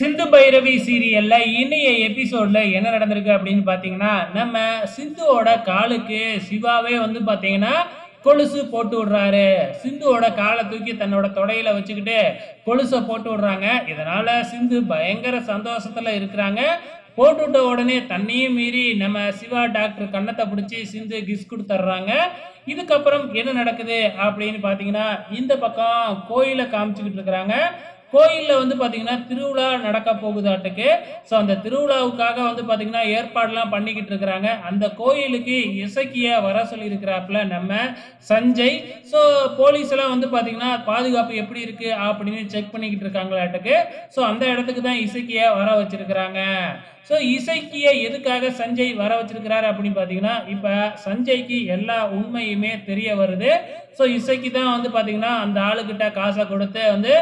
சிந்து பைரவி சீரியல்ல இன்னைய எபிசோட்ல என்ன நடந்திருக்கு அப்படின்னு பாத்தீங்கன்னா நம்ம சிந்துவோட காலுக்கு சிவாவே வந்து பாத்தீங்கன்னா கொலுசு போட்டு விடுறாரு. சிந்துவோட காலை தூக்கி தன்னோட தொடையில வச்சுக்கிட்டு கொலுசை போட்டு விடுறாங்க. இதனால சிந்து பயங்கர சந்தோஷத்துல இருக்கிறாங்க. போட்டு விட்ட உடனே தண்ணியும் மீறி நம்ம சிவா டாக்டர் கன்னத்தை பிடிச்சி சிந்து கிஸ் கொடுத்துட்றாங்க இதுக்கப்புறம் என்ன நடக்குது அப்படின்னு பார்த்தீங்கன்னா இந்த பக்கம் கோயிலை காமிச்சுக்கிட்டு இருக்கிறாங்க. கோயிலில் வந்து பார்த்தீங்கன்னா திருவிழா நடக்க போகுதாட்டுக்கு. ஸோ அந்த திருவிழாவுக்காக வந்து பார்த்தீங்கன்னா ஏற்பாடுலாம் பண்ணிக்கிட்டு இருக்கிறாங்க. அந்த கோயிலுக்கு இசக்கிய வர சொல்லியிருக்கிறாப்புல நம்ம சஞ்சய். ஸோ போலீஸ் எல்லாம் வந்து பார்த்தீங்கன்னா பாதுகாப்பு எப்படி இருக்குது அப்படின்னு செக் பண்ணிக்கிட்டு இருக்காங்களாட்டுக்கு. ஸோ அந்த இடத்துக்கு தான் இசக்கிய வர வச்சிருக்கிறாங்க. ஸோ இசைக்கிய எதுக்காக சஞ்சய் வர வச்சிருக்கிறாரு அப்படின்னு பார்த்தீங்கன்னா இப்போ சஞ்சய்க்கு எல்லா உண்மையுமே தெரிய வருது. ஸோ இசைக்கு தான் வந்து பார்த்தீங்கன்னா அந்த ஆளுக்கிட்ட காசை கொடுத்து வந்து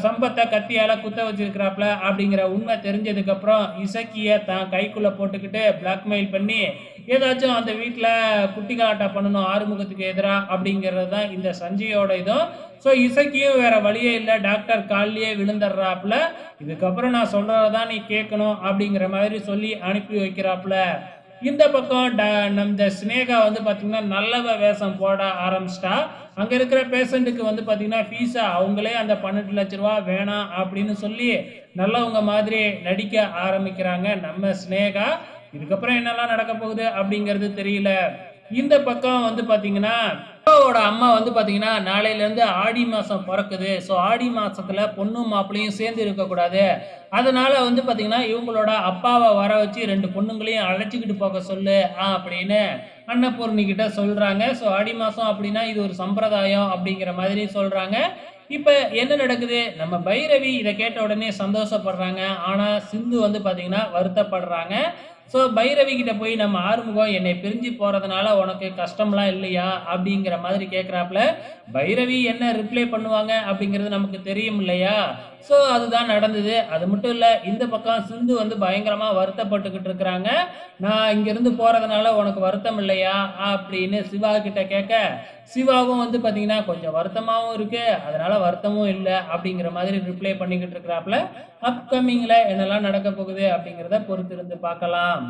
சம்பத்தை கத்தியால் குத்த வச்சிருக்கிறாப்ல அப்படிங்கிற உண்மை தெரிஞ்சதுக்கப்புறம் இசக்கியை தான் கைக்குள்ளே போட்டுக்கிட்டு பிளாக்மெயில் பண்ணி ஏதாச்சும் அந்த வீட்டில் குட்டி கலாட்டா பண்ணணும் ஆறுமுகத்துக்கு எதிராக அப்படிங்கிறது தான் இந்த சஞ்சயோட இதுவும். ஸோ இசக்கியும் வேறு வழியே இல்லை டாக்டர் காலிலேயே விழுந்துடுறாப்புல இதுக்கப்புறம் நான் சொல்றதான் நீ கேட்கணும் அப்படிங்கிற மாதிரி சொல்லி அனுப்பி வைக்கிறாப்புல இந்த பக்கம் ட- நம்ம இந்த ஸ்னேகா வந்து பார்த்திங்கன்னா நல்லவ வேஷம் போட ஆரம்பிச்சிட்டா. அங்கே இருக்கிற பேஷண்ட்டுக்கு வந்து பார்த்திங்கன்னா ஃபீஸை அவங்களே அந்த பன்னெண்டு லட்ச ரூபா வேணாம் அப்படின்னு சொல்லி நல்லவங்க மாதிரி நடிக்க ஆரம்பிக்கிறாங்க நம்ம ஸ்னேகா இதுக்கப்புறம் என்னெல்லாம் நடக்க போகுது அப்படிங்கிறது தெரியல. இந்த பக்கம் வந்து பார்த்திங்கன்னா சிவாவோட அம்மா வந்து பார்த்தீங்கன்னா நாளையிலேருந்து ஆடி மாதம் பிறக்குது. ஸோ ஆடி மாதத்தில் பொண்ணும் மாப்பிளையும் சேர்ந்து இருக்கக்கூடாது. அதனால் வந்து பார்த்தீங்கன்னா இவங்களோட அப்பாவை வர வச்சு ரெண்டு பொண்ணுங்களையும் அழைச்சிக்கிட்டு போக சொல்லு ஆ அப்படின்னு அன்னபூர்ணிக்கிட்ட சொல்கிறாங்க ஸோ ஆடி மாதம் அப்படின்னா இது ஒரு சம்பிரதாயம் அப்படிங்கிற மாதிரி சொல்கிறாங்க இப்போ என்ன நடக்குது? நம்ம பைரவி இதை கேட்ட உடனே சந்தோஷப்படுறாங்க. ஆனால் சிந்து வந்து பார்த்தீங்கன்னா வருத்தப்படுறாங்க. ஸோ பைரவி கிட்ட போய் நம்ம ஆறுமுகம் என்னை பிரிஞ்சு போறதுனால உனக்கு கஷ்டம்லாம் இல்லையா? அப்படிங்கிற மாதிரி கேட்குறாப்புல பைரவி என்ன ரிப்ளை பண்ணுவாங்க? அப்படிங்கிறது நமக்கு தெரியும் இல்லையா? ஸோ அதுதான் நடந்தது. அது மட்டும் இல்லை இந்த பக்கம் சிந்து வந்து பயங்கரமாக வருத்தப்பட்டுக்கிட்டு இருக்கிறாங்க. நான் இங்கேருந்து போகிறதுனால உனக்கு வருத்தம் இல்லையா? அப்படின்னு சிவா கிட்ட கேட்க சிவாவும் வந்து பார்த்தீங்கன்னா கொஞ்சம் வருத்தமாகவும் இருக்குது அதனால் வருத்தமும் இல்லை அப்படிங்கிற மாதிரி ரிப்ளை பண்ணிக்கிட்டு இருக்கிறாப்புல அப்கமிங்கில் என்னெல்லாம் நடக்க போகுது அப்படிங்கிறத பொறுத்திருந்து பார்க்கலாம்.